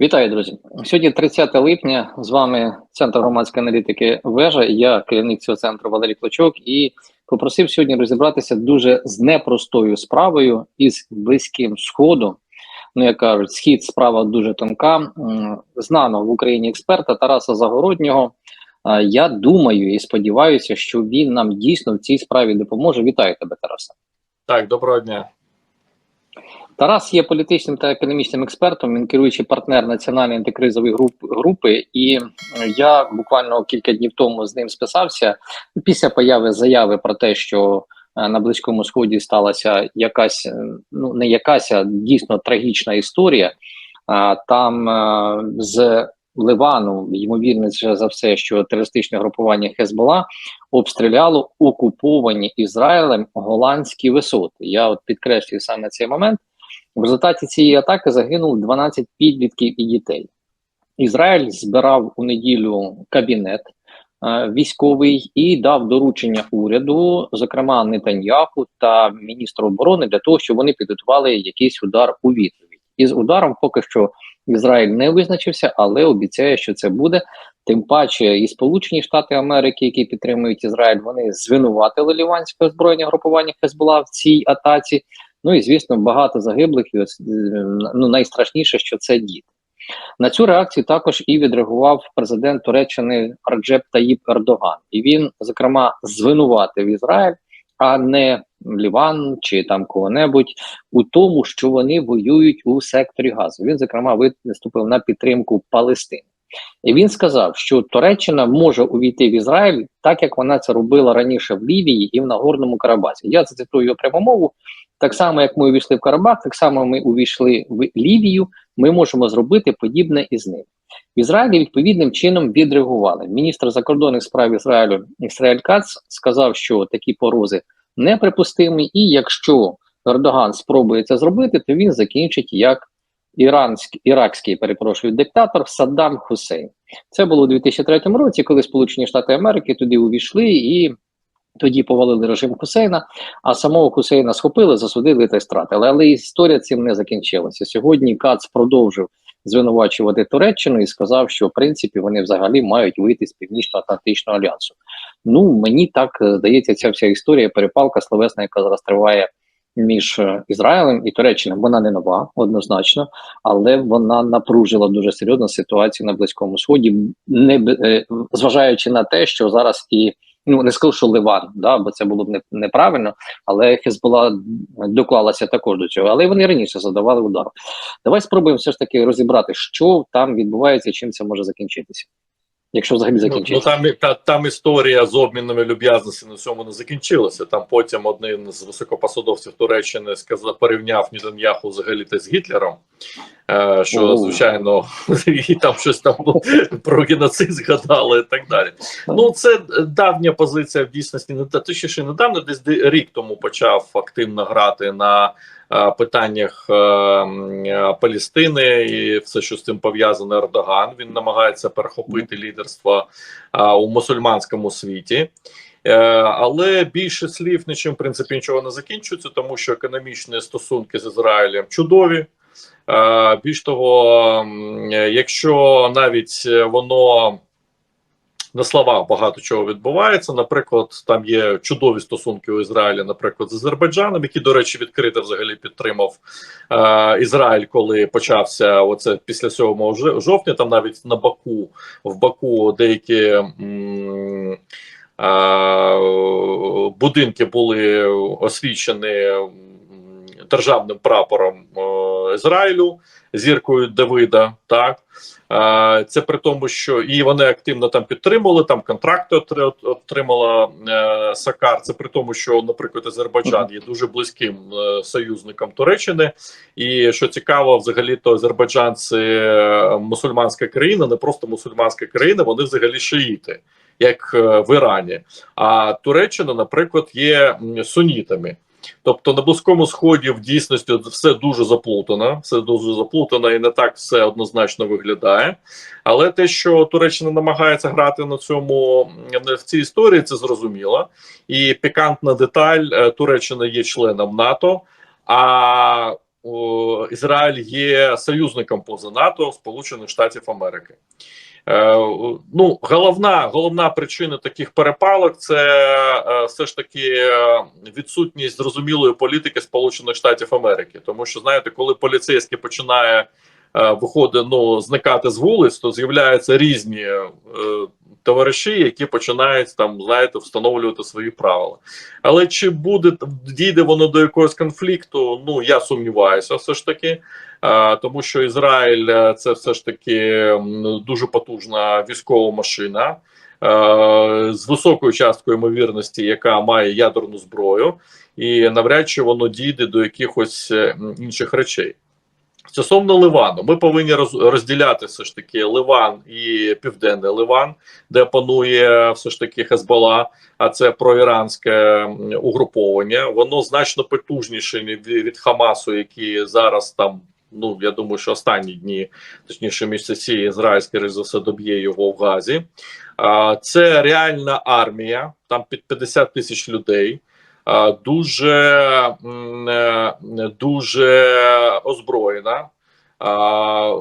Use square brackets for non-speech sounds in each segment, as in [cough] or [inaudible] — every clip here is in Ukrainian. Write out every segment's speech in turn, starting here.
Вітаю, друзі. Сьогодні 30 липня. З вами Центр громадської аналітики Вежа. Я керівник цього центру Валерій Клочок і попросив сьогодні розібратися дуже з непростою справою із близьким сходом. Ну, як кажуть, схід справа дуже тонка. М, Знаного в Україні експерта Тараса Загороднього. Я думаю і сподіваюся, що він нам дійсно в цій справі допоможе. Вітаю тебе, Тарасе. Так, доброго дня. Тарас є політичним та економічним експертом. Він керуючий партнер національної антикризової груп, групи. І е, я буквально кілька днів тому з ним списався після появи заяви про те, що е, на близькому сході сталася якась, е, ну не якась, а дійсно трагічна історія. А там з Ливану, ймовірніше за все, що терористичне групування Хезбола обстріляло окуповані Ізраїлем голландські висоти. Я от підкреслюю саме цей момент. В результаті цієї атаки загинуло 12 підлітків і дітей. Ізраїль збирав у неділю кабінет е, військовий і дав доручення уряду, зокрема Нетаньяху та міністру оборони, для того, щоб вони підготували якийсь удар у відповідь. Із ударом поки що Ізраїль не визначився, але обіцяє, що це буде. Тим паче, і Сполучені Штати Америки, які підтримують Ізраїль, вони звинуватили ліванське озброєння групування Хезбола в цій атаці. Ну і звісно, багато загиблих. Е, ну найстрашніше, що це діти. На цю реакцію також і відреагував президент Туреччини Раджеп Таїп Ердоган, і він, зокрема, звинуватив Ізраїль, а не Ліван чи там кого-небудь у тому, що вони воюють у секторі Газу. Він, зокрема, виступив на підтримку Палестини. І він сказав, що Туреччина може увійти в Ізраїль так, як вона це робила раніше в Лівії і в Нагорному Карабасі. Я зацитую його пряму мову. Так само, як ми увійшли в Карабах, так само ми увійшли в Лівію. Ми можемо зробити подібне із ним. В Ізраїлі відповідним чином відреагували. Міністр закордонних справ Ізраїлю Ісраїль Кац сказав, що такі порози неприпустимі, і якщо Ердоган спробує це зробити, то він закінчить як іранський іракський перепрошую диктатор Саддам Хусейн. Це було у 2003 році, коли Сполучені Штати Америки туди увійшли і. Тоді повалили режим Хусейна, а самого Хусейна схопили, засудили та й стратили. Але історія цим не закінчилася. Сьогодні Кац продовжив звинувачувати Туреччину і сказав, що в принципі вони взагалі мають вийти з північно-атлантичного альянсу. Ну мені так е, здається, ця вся історія перепалка словесна, яка зараз триває між е, Ізраїлем і Туреччиною. Вона не нова, однозначно, але вона напружила дуже серйозну ситуацію на близькому сході, не е, зважаючи на те, що зараз і ну не скажу, що Ливан, да, бо це було б не, неправильно, але Хезбола доклалася також до цього. Але вони раніше задавали удар. Давай спробуємо все ж таки розібрати, що там відбувається, чим це може закінчитися. Якщо взагалі Ну, ну там, та, там історія з обмінами люб'язності на цьому не закінчилася. Там потім один з високопосадовців Туреччини сказав, порівняв Нетаньяху взагалі з Гітлером. Е, що, О. звичайно, [laughs] і там щось там [laughs] про геноцид згадали і так далі. Ну, це давня позиція в дійсності, не та точніше недавно, десь рік тому почав активно грати на е, питаннях е, е, Палестини і все, що з цим пов'язане Ердоган. Він намагається перехопити лідерство е, у мусульманському світі. Е, Але більше слів нічим в принципі нічого не закінчується, тому що економічні стосунки з Ізраїлем чудові. Е, Більш того, е, якщо навіть е, воно на словах багато чого відбувається. Наприклад, там є чудові стосунки у Ізраїлі, наприклад, з Азербайджаном, який, до речі, відкрито взагалі підтримав е, Ізраїль, коли почався оце після 7 жовтня. Там навіть на Баку в Баку деякі. М, е, Будинки були освічені державним прапором е, Ізраїлю, зіркою Давида. Так Це при тому, що і вони активно там підтримували, там контракти отримала е, Сакар. Це при тому, що, наприклад, Азербайджан є дуже близьким е, союзником Туреччини. І що цікаво, взагалі, то Азербайджан це е, мусульманська країна, не просто мусульманська країна, вони взагалі шиїти, як е, в Ірані. А Туреччина, наприклад, є сунітами. Тобто на близькому сході в дійсності все дуже заплутано, все дуже заплутано і не так все однозначно виглядає. Але те, що Туреччина намагається грати на цьому в цій історії, це зрозуміло. І пікантна деталь: е, Туреччина є членом НАТО. А Ізраїль є союзником поза НАТО Сполучених Штатів Америки. Е, ну, головна, головна причина таких перепалок це е, все ж таки е, відсутність зрозумілої політики Сполучених Штатів Америки. Тому що знаєте, коли поліцейський починає виходить ну, зникати з вулиць, то з'являються різні е, товариші, які починають там, знаєте, встановлювати свої правила. Але чи буде дійде воно до якогось конфлікту? Ну я сумніваюся, все ж таки. Е, тому що Ізраїль е, це все ж таки дуже потужна військова машина е, з високою часткою ймовірності, яка має ядерну зброю, і навряд чи воно дійде до якихось інших речей. Стосовно Ливану, ми повинні роз- розділяти все ж таки Ливан і Південний Ливан, де панує все ж таки Хезбола, а це проіранське угруповання. Воно значно потужніше від Хамасу, які зараз там. Ну, я думаю, що останні дні, точніше, місяці, ізраїльський все, доб'є його в Газі. Це реальна армія, там під 50 тисяч людей. Дуже, е, дуже озброєна. А,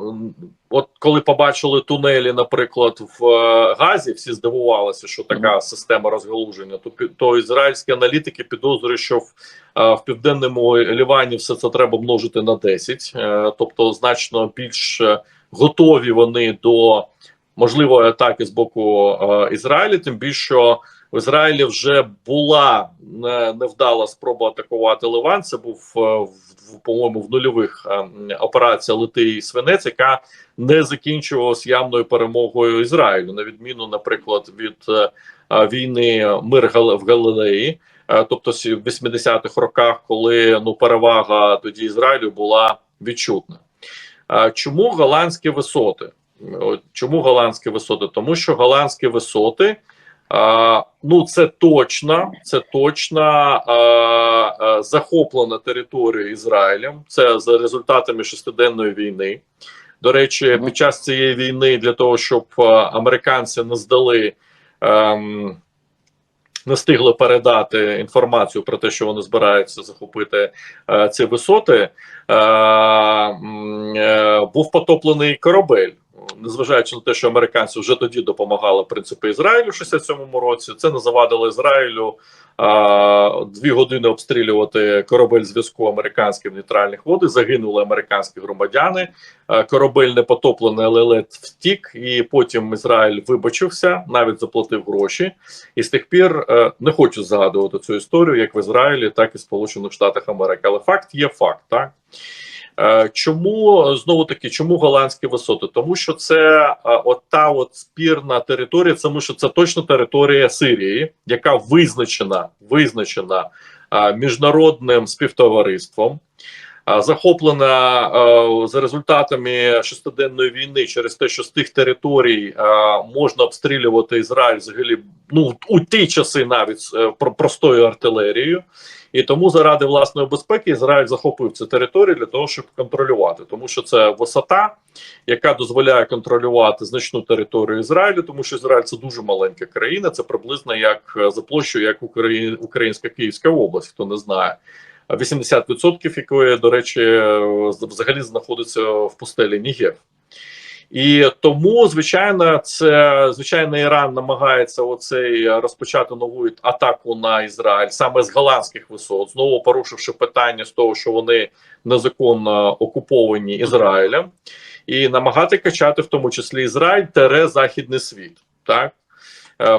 от коли побачили тунелі, наприклад, в е, Газі, всі здивувалися, що така система розгалуження. То, то ізраїльські аналітики підозрюють, що в, е, в південному Лівані все це треба множити на 10, е, тобто значно більш готові вони до можливої атаки з боку Ізраїлю, тим більше що в Ізраїлі вже була невдала спроба атакувати Ливан. Це був е, по-моєму в нульових е, операція Литий Свинець, яка не закінчувалась явною перемогою Ізраїлю, на відміну, наприклад, від е, війни мир в Галилеї. Тобто в 80-х роках, коли ну перевага тоді Ізраїлю була відчутна. Чому голландські висоти? Чому голландські висоти? Тому що голландські висоти, а, ну це точно, це точно а, а, захоплена територія Ізраїлем. Це за результатами шестиденної війни. До речі, під час цієї війни для того, щоб американці не здали. ем, не встигли передати інформацію про те, що вони збираються захопити е, ці висоти. Е, е, був потоплений корабель, незважаючи на те, що американці вже тоді допомагали в принципі Ізраїлю в 67-му році. Це не завадило Ізраїлю е, дві години обстрілювати корабель зв'язку американських нейтральних води. Загинули американські громадяни. Е, корабель не потоплений, але лед втік, і потім Ізраїль вибачився, навіть заплатив гроші. І з тих пір е, не хочу згадувати цю історію як в Ізраїлі, так і в Сполучених Штатах Америки. Але факт є факт, так. Е, Чому знову таки, чому голландські висоти? Тому що це е, от та от спірна територія, тому що це точно територія Сирії, яка визначена, визначена е, міжнародним співтовариством, захоплена за результатами шестиденної війни через те, що з тих територій можна обстрілювати Ізраїль взагалі ну у ті часи навіть е, про- простою артилерією. І тому заради власної безпеки Ізраїль захопив цю територію для того, щоб контролювати, тому що це висота, яка дозволяє контролювати значну територію Ізраїлю, тому що Ізраїль це дуже маленька країна. Це приблизно як е, за площею, як Украї... Українська Київська область, хто не знає. 80% якої, до речі, взагалі знаходиться в пустелі Нігев. І тому, звичайно, це звичайно, Іран намагається оцей розпочати нову атаку на Ізраїль саме з голландських висот, знову порушивши питання з того, що вони незаконно окуповані Ізраїлем, і намагати качати в тому числі Ізраїль тере західний світ, так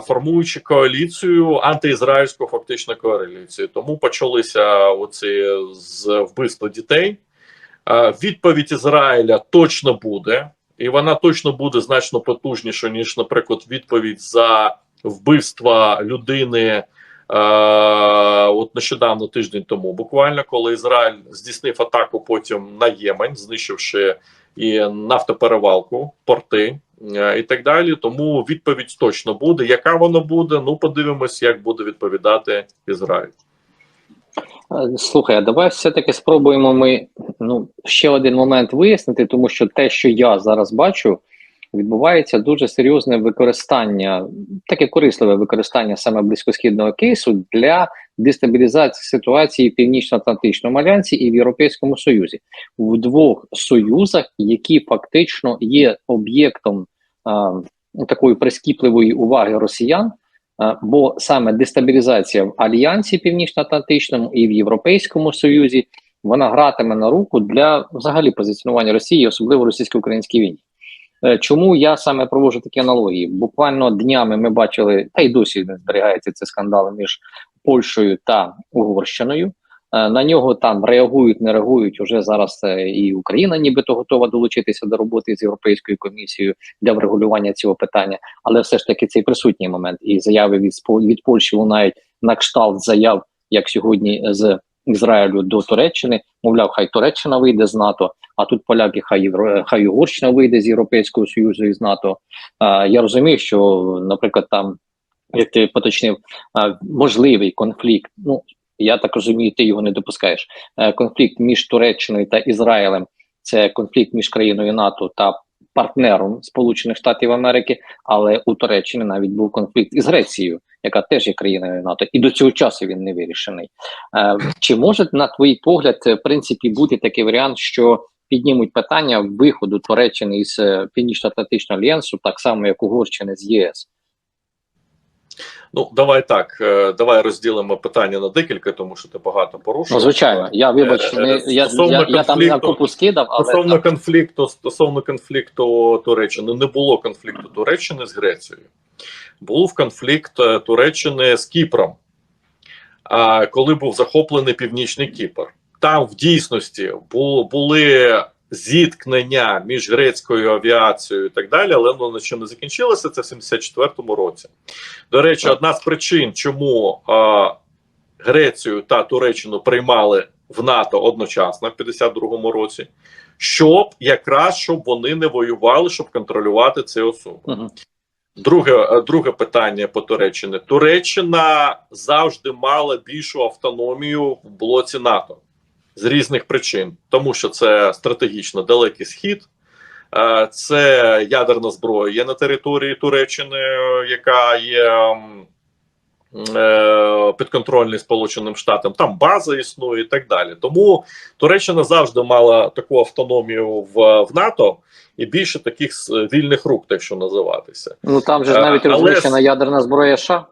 формуючи коаліцію антиізраїльську фактично коаліцію. Тому почалися оці з вбивства дітей. Е, Відповідь Ізраїля точно буде, і вона точно буде значно потужніша, ніж, наприклад, відповідь за вбивства людини. Е, от нещодавно тиждень тому, буквально, коли Ізраїль здійснив атаку потім на Ємен, знищивши і нафтоперевалку, порти е, і так далі. Тому відповідь точно буде. Яка вона буде? Ну подивимось, як буде відповідати Ізраїль. Е, Слухай, а давай все-таки спробуємо ми ну, ще один момент вияснити, тому що те, що я зараз бачу, відбувається дуже серйозне використання, таке корисливе використання саме близькосхідного кейсу для дестабілізації ситуації в Північно-Атлантичному альянсі і в Європейському Союзі в двох союзах, які фактично є об'єктом такої прискіпливої уваги росіян. Бо саме дестабілізація в альянсі північно-атлантичному і в Європейському Союзі вона гратиме на руку для взагалі позиціонування Росії, особливо російсько-українській війні. Е, Чому я саме проводжу такі аналогії? Буквально днями ми бачили, та й досі не зберігається це скандал між Польщею та Угорщиною. Е, На нього там реагують, не реагують. Уже зараз е, і Україна, нібито готова долучитися до роботи з Європейською комісією для врегулювання цього питання. Але все ж таки цей присутній момент і заяви від від Польщі лунають на кшталт заяв, як сьогодні з Ізраїлю до Туреччини. Мовляв, хай Туреччина вийде з НАТО, а тут поляки, хай Євро, хай Угорщина вийде з Європейського Союзу і з НАТО. А, я розумію, що, наприклад, там як ти поточнив, а, можливий конфлікт. Ну я так розумію, ти його не допускаєш. Е, конфлікт між Туреччиною та Ізраїлем це конфлікт між країною НАТО та партнером Сполучених Штатів Америки. Але у Туреччині навіть був конфлікт із Грецією, яка теж є країною НАТО, і до цього часу він не вирішений. Е, чи може на твій погляд, е, в принципі, бути такий варіант, що піднімуть питання виходу Туреччини із е, Північно-Атлантичного альянсу, так само як Угорщини з ЄС? Ну, давай так. Давай розділимо питання на декілька, тому що ти багато порушив. Ну, звичайно, я вибач, не, я, я, я там на купу скидав, але Стосовно так, конфлікту, стосовно конфлікту Туреччини, не було конфлікту Туреччини з Грецією. Був конфлікт е, Туреччини з Кіпром, коли був захоплений Північний Кіпр. Там в дійсності були зіткнення між грецькою авіацією і так далі, але воно ще не закінчилося. Це в 74-му році. До речі, одна з причин, чому Грецію та Туреччину приймали в НАТО одночасно в 52-му році, щоб якраз щоб вони не воювали, щоб контролювати ці особи. Мгм. Друге, е, друге питання по Туреччині. Туреччина завжди мала більшу автономію в блоці НАТО з різних причин, тому що це стратегічно далекий схід, е, це ядерна зброя є на території Туреччини, е, яка є. Е, Підконтрольний Сполученим Штатам, там база існує і так далі. Тому Туреччина завжди мала таку автономію в, в НАТО і більше таких вільних рук, так що називатися. ну там же ж Е, навіть розміщена ядерна зброя США.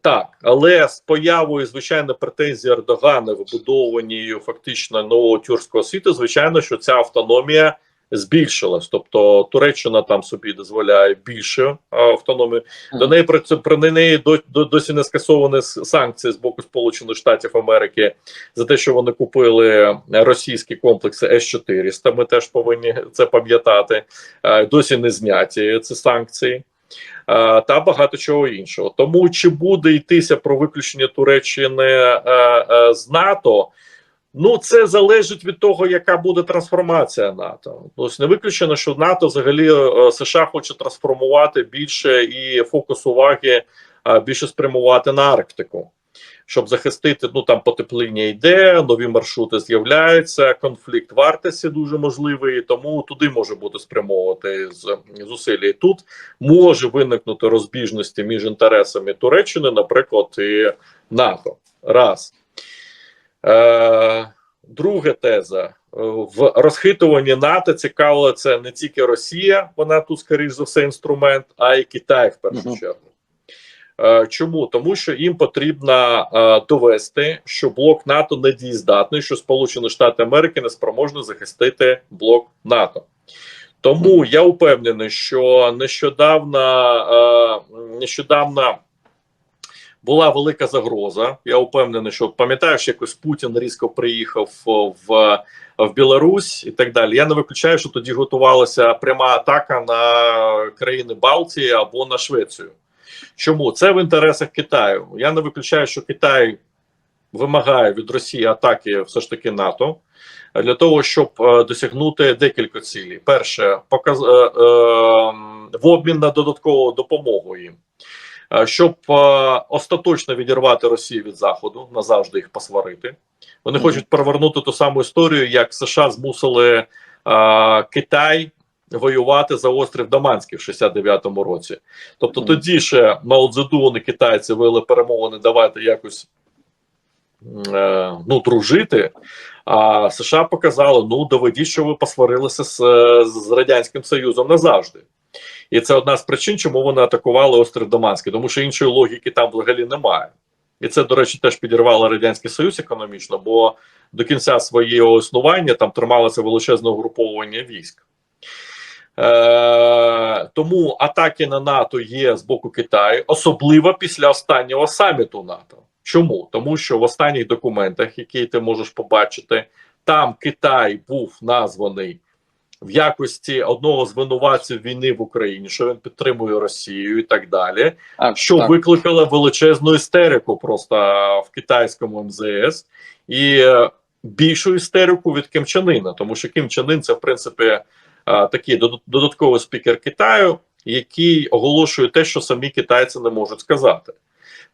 Так, але з появою звичайно претензій Ердогана, вибудовані фактично нового тюркського світу, звичайно, що ця автономія збільшилась. Тобто Туреччина там собі дозволяє більше е, автономії. До неї про це про неї до, до досі не скасовані санкції з боку Сполучених Штатів Америки за те, що вони купили російські комплекси С-400. Ми теж повинні це пам'ятати. Е, Досі не зняті ці санкції. Е, та багато чого іншого. Тому чи буде йтися про виключення Туреччини з НАТО? Ну, це залежить від того, яка буде трансформація НАТО. Тобто не виключено, що НАТО взагалі е, США хоче трансформувати більше і фокус уваги е, більше спрямувати на Арктику. Щоб захистити, ну там потепління йде, нові маршрути з'являються, конфлікт в дуже можливий, тому туди може бути спрямовувати зусилля. І тут може виникнути розбіжності між інтересами Туреччини, наприклад, і НАТО. Раз. Е, друга теза. Е, В розхитуванні НАТО цікаво це не тільки Росія, вона тут, скоріш за все, інструмент, а й Китай в першу Мгм. чергу. Е, Чому? Тому що їм потрібно е, довести, що блок НАТО недієздатний, що Сполучені Штати Америки не спроможні захистити блок НАТО. Тому я упевнений, що нещодавно, е, нещодавно була велика загроза. Я упевнений, що пам'ятаєш, якось Путін різко приїхав в, в Білорусь і так далі. Я не виключаю, що тоді готувалася пряма атака на країни Балтії або на Швецію. Чому це в інтересах Китаю? Я не виключаю, що Китай вимагає від Росії атаки все ж таки НАТО для того, щоб е, досягнути декілька цілей. Перше, показ е, е, в обмін на додаткову допомогу їм. Е, Щоб е, остаточно відірвати Росію від Заходу, назавжди їх посварити. Вони хочуть перевернути ту саму історію, як США змусили е, Китай воювати за острів Даманський в 69-му році. Тобто Мгм. тоді ще Мао Цзедун китайці вели перемовини, давайте якось е, ну, дружити. А США показали: ну доведіть, що ви посварилися з, з Радянським Союзом назавжди. І це одна з причин, чому вони атакували острів Даманський, тому що іншої логіки там взагалі немає. І це, до речі, теж підірвало Радянський Союз економічно, бо до кінця свого існування там трималося величезне угруповування військ. Е, тому атаки на НАТО є з боку Китаю, особливо після останнього саміту НАТО. Чому? Тому що в останніх документах, які ти можеш побачити, там Китай був названий в якості одного з винуватців війни в Україні, що він підтримує Росію і так далі Так, що так. викликало величезну істерику просто в китайському МЗС і е, більшу істерику від Ким Чен тому що Ким Чен це в принципі е, такий додатковий спікер Китаю, який оголошує те, що самі китайці не можуть сказати.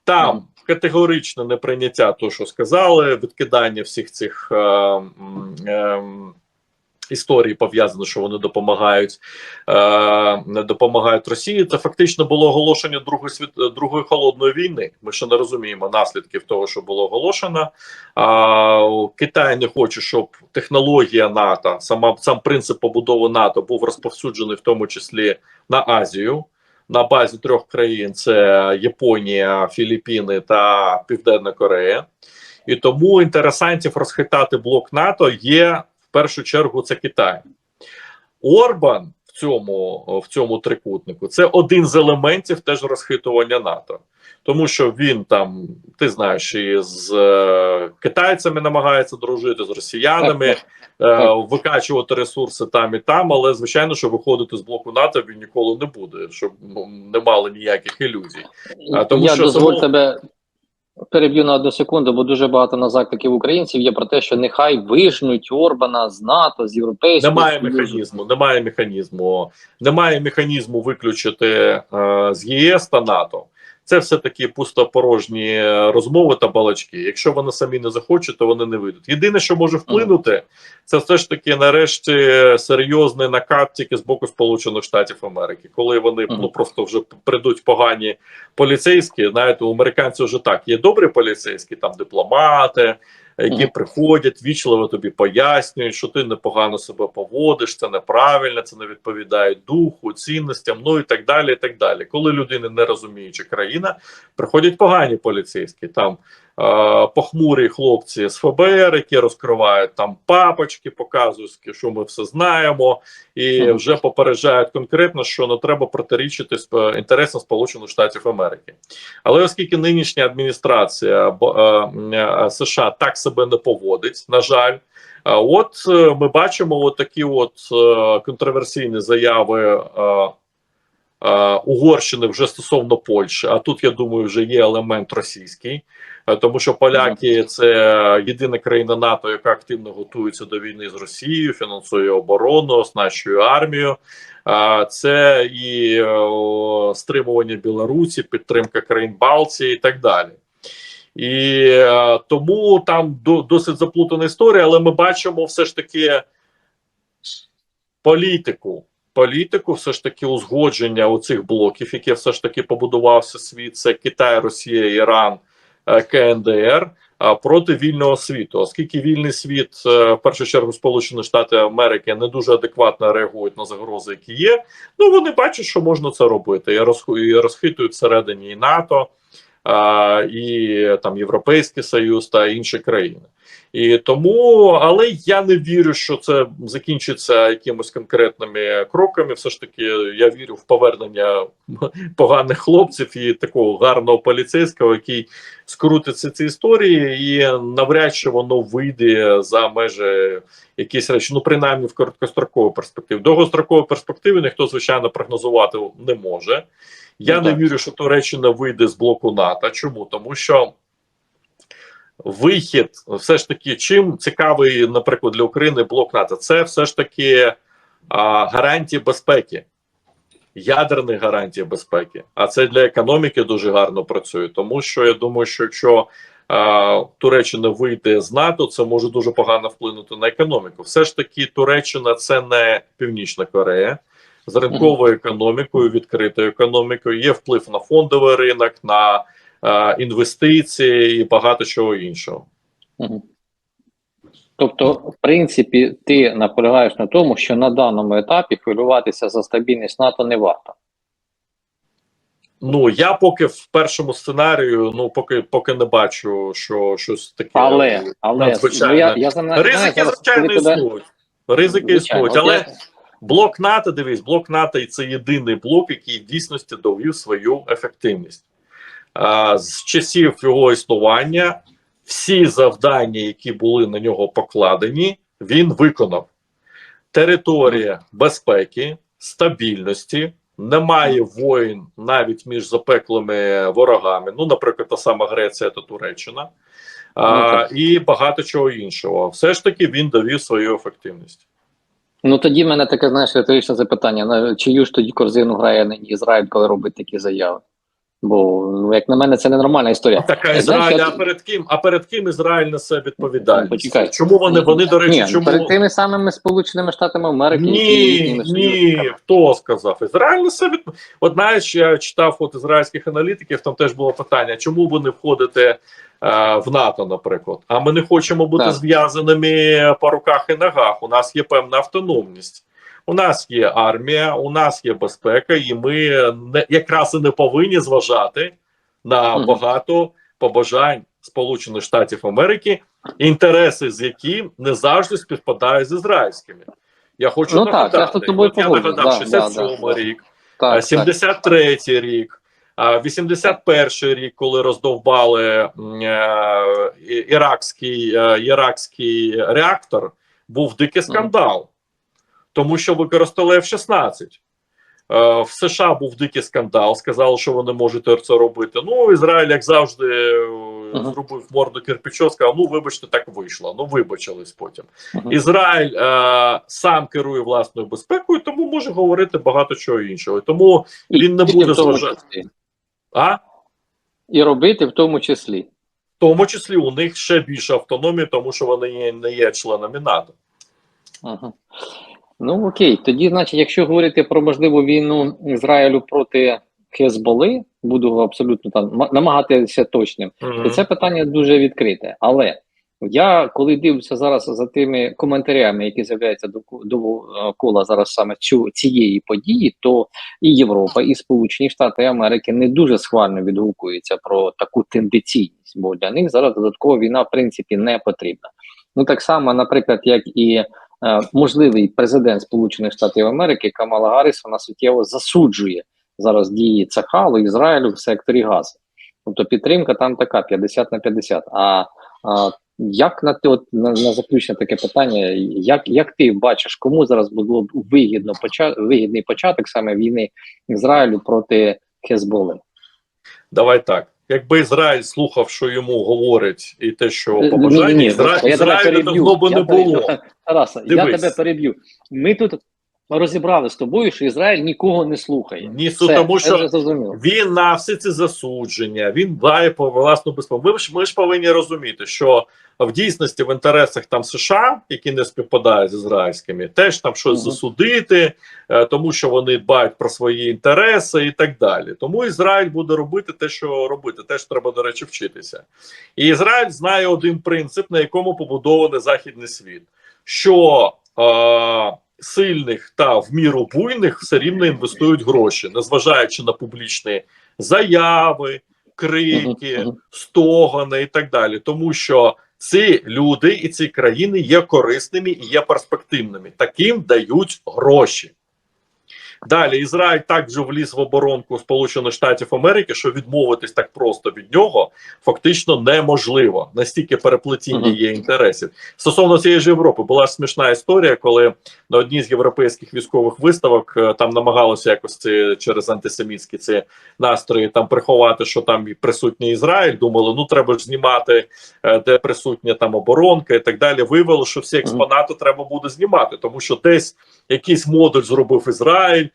Там категоричне неприйняття того, що сказали, відкидання всіх цих е, м, історій пов'язано, що вони допомагають е, допомагають Росії. Це фактично було оголошення другої світ другої холодної війни. Ми ще не розуміємо наслідків того, що було оголошено. А, Китай не хоче, щоб технологія НАТО, сама сам принцип побудови НАТО був розповсюджений, в тому числі на Азію. На базі трьох країн: це Японія, Філіппіни та Південна Корея. І тому інтересантів розхитати блок НАТО є першу чергу це Китай. Орбан в цьому, в цьому трикутнику це один з елементів теж розхитування НАТО, тому що він там, ти знаєш, і з е, китайцями намагається дружити, з росіянами, е, викачувати ресурси там і там, але звичайно, що виходити з блоку НАТО він ніколи не буде, щоб ну, не мали ніяких ілюзій. А, тому я що дозволь замов- тебе переб'ю на одну секунду, бо дуже багато на закликів українців є про те, що нехай вижнуть Орбана з НАТО, з Європейського Немає Союзу. механізму, немає механізму, немає механізму виключити е, з ЄС та НАТО. Це все таки пустопорожні е, розмови та балачки. Якщо вони самі не захочуть, то вони не вийдуть. Єдине, що може вплинути, це все ж таки нарешті серйозний накат тільки з боку Сполучених Штатів Америки, коли вони ну просто вже прийдуть погані поліцейські. Знаєте, у американців вже так є добрі поліцейські, там дипломати, які приходять, вічливо тобі пояснюють, що ти непогано себе поводиш, це неправильно, це не відповідає духу, цінностям, ну і так далі. і так далі. Коли людини не розуміючи країна, приходять погані поліцейські там. Е, Похмурі хлопці з ФБР, які розкривають там папочки, показують, що ми все знаємо, і вже попереджають конкретно, що не треба протирічити інтересам Сполучених Штатів Америки. Але оскільки нинішня адміністрація е, е, США так себе не поводить, на жаль, от ми бачимо от такі от контроверсійні заяви. Угорщини вже стосовно Польщі, а тут я думаю, вже є елемент російський, тому що поляки це єдина країна НАТО, яка активно готується до війни з Росією, фінансує оборону, оснащує армію. А це і е, стримування Білорусі, підтримка країн Балтії і так далі. І е, тому там досить заплутана історія, але ми бачимо все ж таки політику. Політику, все ж таки узгодження оцих блоків, яке все ж таки побудувався світ, це Китай, Росія, Іран, е, КНДР а, проти вільного світу. Оскільки вільний світ, е, в першу чергу, Сполучені Штати Америки не дуже адекватно реагують на загрози, які є. Ну вони бачать, що можна це робити. І розхитують всередині і НАТО, і там Європейський Союз та інші країни. І тому, але я не вірю, що це закінчиться якимось конкретними кроками. Все ж таки, я вірю в повернення поганих хлопців і такого гарного поліцейського, який скрутиться ці історії, і навряд чи воно вийде за межі якісь речі, ну принаймні в короткостроковій перспективі. Довгострокової перспективи ніхто звичайно прогнозувати не може. Я Ну, не так. вірю, що Туреччина вийде з блоку НАТО. Чому? Тому що вихід, все ж таки, чим цікавий, наприклад, для України блок НАТО, це все ж таки а, гарантії безпеки, ядерні гарантії безпеки. А це для економіки дуже гарно працює. Тому що я думаю, що якщо а, Туреччина вийде з НАТО, це може дуже погано вплинути на економіку. Все ж таки, Туреччина це не Північна Корея. З ринковою економікою, відкритою економікою, є вплив на фондовий ринок, на е, інвестиції і багато чого іншого. Тобто, в принципі, ти наполягаєш на тому, що на даному етапі хвилюватися за стабільність НАТО не варто. Ну я поки в першому сценарію, ну поки поки не бачу, що щось таке. Але, але надзвичайне. ну, я, я за Ризики, зараз, звичайно, існують. Ризики Звичайно, існують, але я- блок НАТО, дивись, блок НАТО і це єдиний блок, який в дійсності довів свою ефективність. А, з часів його існування всі завдання, які були на нього покладені, він виконав. Територія безпеки, стабільності, немає воїн навіть між запеклими ворогами. Ну, наприклад, та сама Греція та Туреччина. Ну, А, і багато чого іншого. Все ж таки він довів свою ефективність. Ну тоді в мене таке знаєш риторичне запитання: на чию ж тоді корзину грає нині Ізраїль, коли робить такі заяви? Бо ну, як на мене, це ненормальна історія. Така Ізраїль, а перед ким? А перед ким Ізраїль несе відповідальність? Почекай. Чому вони, вони до речі, Ні, чому перед тими самими Сполученими Штатами Америки, ні, ні, хто сказав? Ізраїль несе від... От знаєш, я читав от ізраїльських аналітиків, там теж було питання, чому ви не входите е, в НАТО, наприклад. А ми не хочемо бути Так. зв'язаними по руках і ногах. У нас є певна автономність. У нас є армія, у нас є безпека, і ми не якраз і не повинні зважати на багато побажань Сполучених Штатів Америки, інтереси з яким не завжди співпадають з ізраїльськими. Я хочу Ну так, я тобою я нагадав, да, 67 да, да. рік, Так, так. рік, а, 81 рік, коли роздовбали е, іракський, е, іракський реактор, був дикий скандал, тому що використали F-16. Е, В США був дикий скандал, сказали, що ви не можете це робити. Ну, Ізраїль, як завжди, е, Мгм. зробив морду кирпичо, сказав: ну, вибачте, так вийшло. Ну, вибачились потім. Мгм. Ізраїль е, сам керує власною безпекою, тому може говорити багато чого іншого. Тому І він не буде зважати. А І робити в тому числі. в тому числі у них ще більше автономії, тому що вони не є членами НАТО. Ага. Ну окей, тоді, значить, якщо говорити про можливу війну Ізраїлю проти Хезболи, буду абсолютно там намагатися точним, то це питання дуже відкрите. Але я коли дивлюся зараз за тими коментарями, які з'являються до, довкола зараз саме цю, цієї події, то і Європа, і Сполучені Штати Америки не дуже схвально відгукуються про таку тенденційність, бо для них зараз додаткова війна в принципі не потрібна. Ну так само, наприклад, як і можливий президент Сполучених Штатів Америки Камала Гарріс, вона суттєво засуджує зараз дії Цахалу Ізраїлю в секторі Гази. Тобто підтримка там така 50 на 50. А, а як на те, от на, на заключне таке питання, як, як ти бачиш, кому зараз було б вигідно поча, вигідний початок саме війни Ізраїлю проти Хезболи? Давай так. Якби Ізраїль слухав, що йому говорить, і те, що Е, побажання, Ізра... Ізраїлю давно би не було. Тараса, я тебе переб'ю. Ми тут розібрали з тобою, що Ізраїль нікого не слухає. Ні, Все, тому що. Він на всі ці засудження, він дбає про власну безпеку. Ми ж ми ж повинні розуміти, що в дійсності в інтересах там США, які не співпадають з ізраїльськими, теж там щось Мгм. засудити, е, тому що вони дбають про свої інтереси і так далі. Тому Ізраїль буде робити те, що робити. Теж треба, до речі, вчитися. І Ізраїль знає один принцип, на якому побудований західний світ, що е, сильних та в міру буйних все рівно інвестують гроші, незважаючи на публічні заяви, крики, стогони і так далі, тому що ці люди і ці країни є корисними і є перспективними. Таким дають гроші. Далі Ізраїль так вже вліз в оборонку Сполучених Штатів Америки, що відмовитись так просто від нього фактично неможливо. Настільки переплетіння є інтересів. Стосовно цієї ж Європи була ж смішна історія, коли на одній з європейських військових виставок е, там намагалося якось це через антисемітські ці настрої там приховати, що там присутній Ізраїль. Думали, ну треба ж знімати, е, де присутня там оборонка і так далі. Виявило, що всі експонати треба буде знімати, тому що десь якийсь модуль зробив Ізраїль,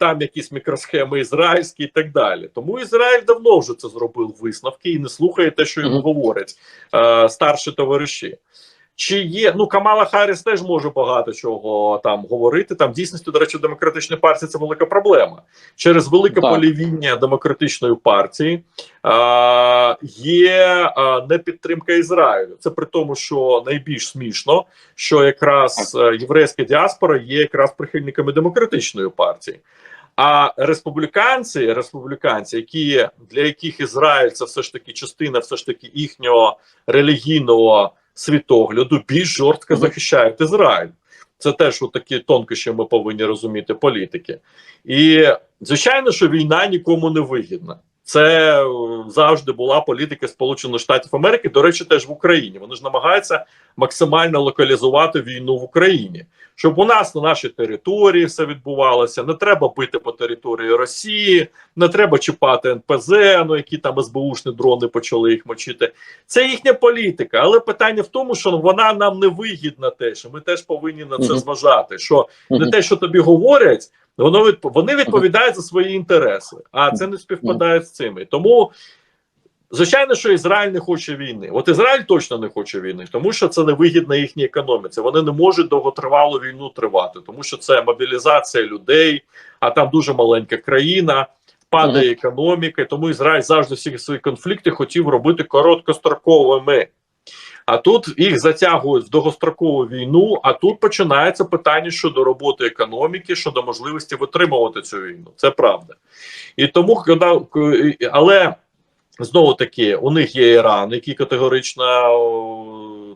там якісь мікросхеми ізраїльські і так далі. Тому Ізраїль давно вже це зробив висновки і не слухає те, що йому говорять старші товариші. Чи є ну Камала Харріс теж може багато чого там говорити? Там в дійсності, до речі, в демократичної партії це велика проблема через велике Так. полівіння демократичної партії. А, є а, непідтримка Ізраїлю. Це при тому, що найбільш смішно, що якраз е, єврейська діаспора є якраз прихильниками демократичної партії. А республіканці, республіканці, які для яких Ізраїль це все ж таки частина, все ж таки їхнього релігійного світогляду, більш жорстко захищають Ізраїль. Це теж такі тонкощі ми повинні розуміти політики. І звичайно, що війна нікому не вигідна. Це е, завжди була політика Сполучених Штатів Америки. До речі, теж в Україні. Вони ж намагаються максимально локалізувати війну в Україні, щоб у нас на нашій території все відбувалося. Не треба бити по території Росії, не треба чіпати НПЗ, ну які там СБУшні дрони почали їх мочити. Це їхня політика. Але питання в тому, що вона нам не вигідна теж. Ми теж повинні на це зважати. Що не те, що тобі говорять, воно від, вони відповідають за свої інтереси, а це не співпадає з цими. Тому, звичайно, що Ізраїль не хоче війни. От Ізраїль точно не хоче війни, тому що це не вигідно їхній економіці. Вони не можуть довготривалу війну тривати, тому що це мобілізація людей, а там дуже маленька країна. Падає економіка, тому Ізраїль завжди всі свої конфлікти хотів робити короткостроковими. А тут їх затягують в довгострокову війну. А тут починається питання щодо роботи економіки, щодо можливості витримувати цю війну. Це правда. І тому, але знову таки, у них є Іран, який категорична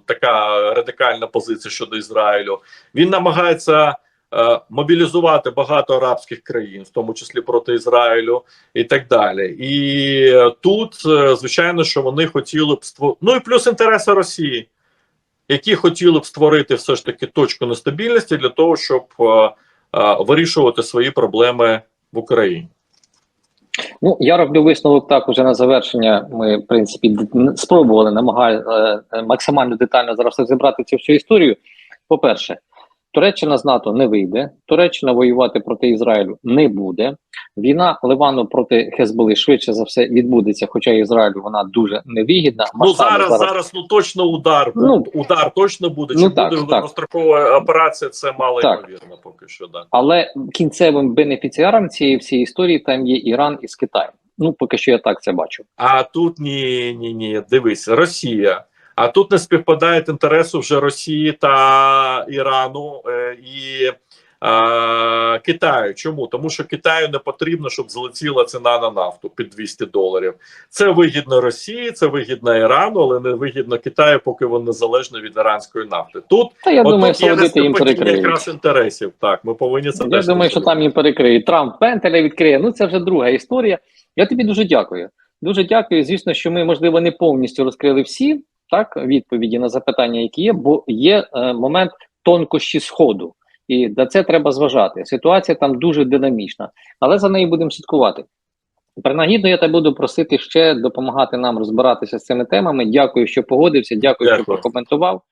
така радикальна позиція щодо Ізраїлю. Він намагається. Е, Мобілізувати багато арабських країн, в тому числі проти Ізраїлю, і так далі. І тут, е, звичайно, що вони хотіли б створити. Ну і плюс інтереси Росії, які хотіли б створити все ж таки точку нестабільності для того, щоб е, вирішувати свої проблеми в Україні. Ну, я роблю висновок так уже на завершення. Ми, в принципі, спробували намагає е, максимально детально зараз розібрати цю всю історію. По-перше, Туреччина з НАТО не вийде, Туреччина воювати проти Ізраїлю не буде. Війна Ливану проти Хезболи швидше за все відбудеться, хоча Ізраїлю вона дуже невигідна. Ну Масштаби зараз, зараз ну точно удар. Ну, удар точно буде. Чи ну, так, буде так. довгострокова операція? Це мало Так. ймовірно поки що. Да. Але кінцевим бенефіціаром цієї всієї історії там є Іран із Китаєм. Ну поки що я так це бачу. А тут ні, ні, ні. Дивись, Росія. А тут не співпадають інтереси вже Росії та Ірану е, і е, Китаю. Чому? Тому що Китаю не потрібно, щоб злетіла ціна на нафту під 200 доларів. Це вигідно Росії, це вигідно Ірану, але не вигідно Китаю, поки вони незалежні від іранської нафти. Тут Та я от думаю, тут є їм якраз інтересів. Так, ми повинні це Я теж думаю, що там їм перекриють. Трамп пентеля відкриє. Ну це вже друга історія. Я тобі дуже дякую. Дуже дякую. Звісно, що ми, можливо, не повністю розкрили всі так відповіді на запитання, які є, бо є е, момент тонкощі сходу, і на це треба зважати. Ситуація там дуже динамічна, але за нею будемо слідкувати. Принагідно, я тебе буду просити ще допомагати нам розбиратися з цими темами. Дякую, що погодився. Дякую, що прокоментував.